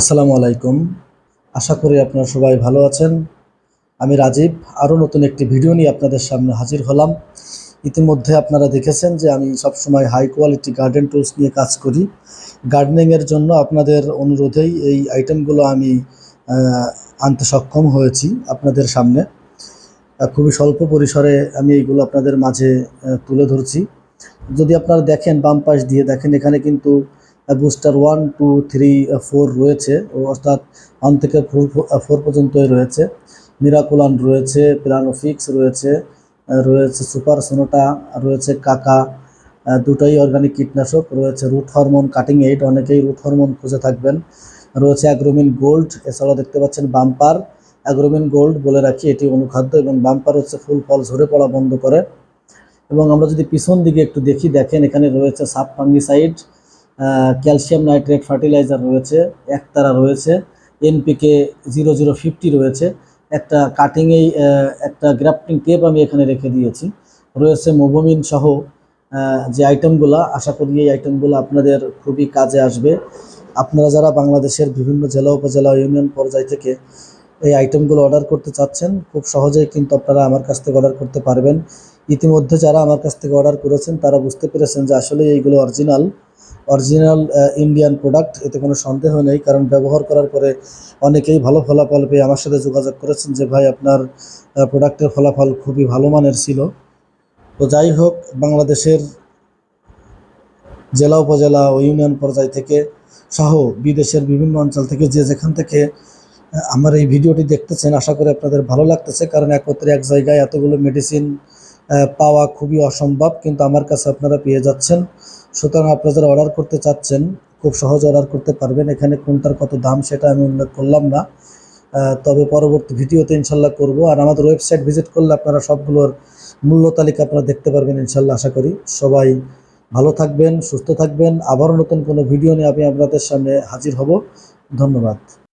আসসালামু আলাইকুম। আশা করি আপনারা সবাই ভালো আছেন। আমি রাজীব, আরও নতুন একটি ভিডিও নিয়ে আপনাদের সামনে হাজির হলাম। ইতিমধ্যে আপনারা দেখেছেন যে আমি সবসময় হাই কোয়ালিটি গার্ডেন টুলস নিয়ে কাজ করি। গার্ডেনিংয়ের জন্য আপনাদের অনুরোধেই এই আইটেমগুলো আমি আনতে সক্ষম হয়েছি আপনাদের সামনে। খুবই স্বল্প পরিসরে আমি এইগুলো আপনাদের মাঝে তুলে ধরছি। যদি আপনারা দেখেন বাম পাশ দিয়ে, দেখেন এখানে কিন্তু booster one two three four রয়েছে। অর্থাৎ ওয়ান থেকে ফোর ফোর পর্যন্তই রয়েছে। মিরাকুলান রয়েছে প্লানোফিক্স রয়েছে রয়েছে সুপার সোনোটা রয়েছে কাকা দুটোই অর্গানিক কীটনাশক, রয়েছে রুট হরমোন কাটিং এইট অনেকেই রুট হরমোন খুঁজে থাকবেন। রয়েছে অ্যাগ্রোমিন গোল্ড এছাড়াও দেখতে পাচ্ছেন বাম্পার অ্যাগ্রোমিন গোল্ড বলে রাখি, এটি অনুখাদ্য এবং বাম্পার হচ্ছে ফুল ফল ঝরে পড়া বন্ধ করে। এবং আমরা যদি পিছন দিকে একটু দেখি, দেখেন এখানে রয়েছে sub fungicide calcium nitrate fertiliser রয়েছে, একতারা রয়েছে এনপিকে জিরো জিরো ফিফটি রয়েছে। একটা কাটিংয়েই একটা গ্রাফটিং টেপ আমি এখানে রেখে দিয়েছি। রয়েছে মোবোমিন সহ যে আইটেমগুলো আশা করি এই আইটেমগুলো আপনাদের খুবই কাজে আসবে। আপনারা যারা বাংলাদেশের বিভিন্ন জেলা, উপজেলা ইউনিয়ন পর্যায় থেকে এই আইটেমগুলো অর্ডার করতে চাচ্ছেন, খুব সহজেই কিন্তু আপনারা আমার কাছ থেকে অর্ডার করতে পারবেন। ইতিমধ্যে যারা আমার কাছ থেকে অর্ডার করেছেন, তারা বুঝতে পেরেছেন যে আসলে এইগুলো অরিজিনাল অরিজিনাল ইন্ডিয়ান প্রোডাক্ট এতে কোনো সন্দেহ নেই, কারণ ব্যবহার করার পরে অনেকেই ভালো ফলাফল পেয়ে আমার সাথে যোগাযোগ করেছেন যে, ভাই, আপনার প্রোডাক্টের ফলাফল খুবই ভালো মানের ছিল। তো যাই হোক, বাংলাদেশের জেলা উপজেলা ও ইউনিয়ন পর্যায় থেকে সহ বিদেশের বিভিন্ন অঞ্চল থেকে যে যেখান থেকে আমার এই ভিডিওটি দেখতেছেন, আশা করি আপনাদের ভালো লাগতেছে, কারণ একত্রে এক জায়গায় এতগুলো মেডিসিন পাওয়া খুবই অসম্ভব, কিন্তু আমার কাছে আপনারা পেয়ে যাচ্ছেন। সুতরাং আপনারা যারা অর্ডার করতে চাচ্ছেন, খুব সহজে অর্ডার করতে পারবেন। এখানে কোনটার কত দাম সেটা আমি উল্লেখ করলাম না। তবে পরবর্তী ভিডিওতে ইনশাল্লাহ করব। আর আমাদের ওয়েবসাইট ভিজিট করলে আপনারা সবগুলোর মূল্য তালিকা আপনারা দেখতে পারবেন ইনশাল্লাহ আশা করি। সবাই ভালো থাকবেন, সুস্থ থাকবেন। আবারও নতুন কোনো ভিডিও নিয়ে আমি আপনাদের সামনে হাজির হব। ধন্যবাদ।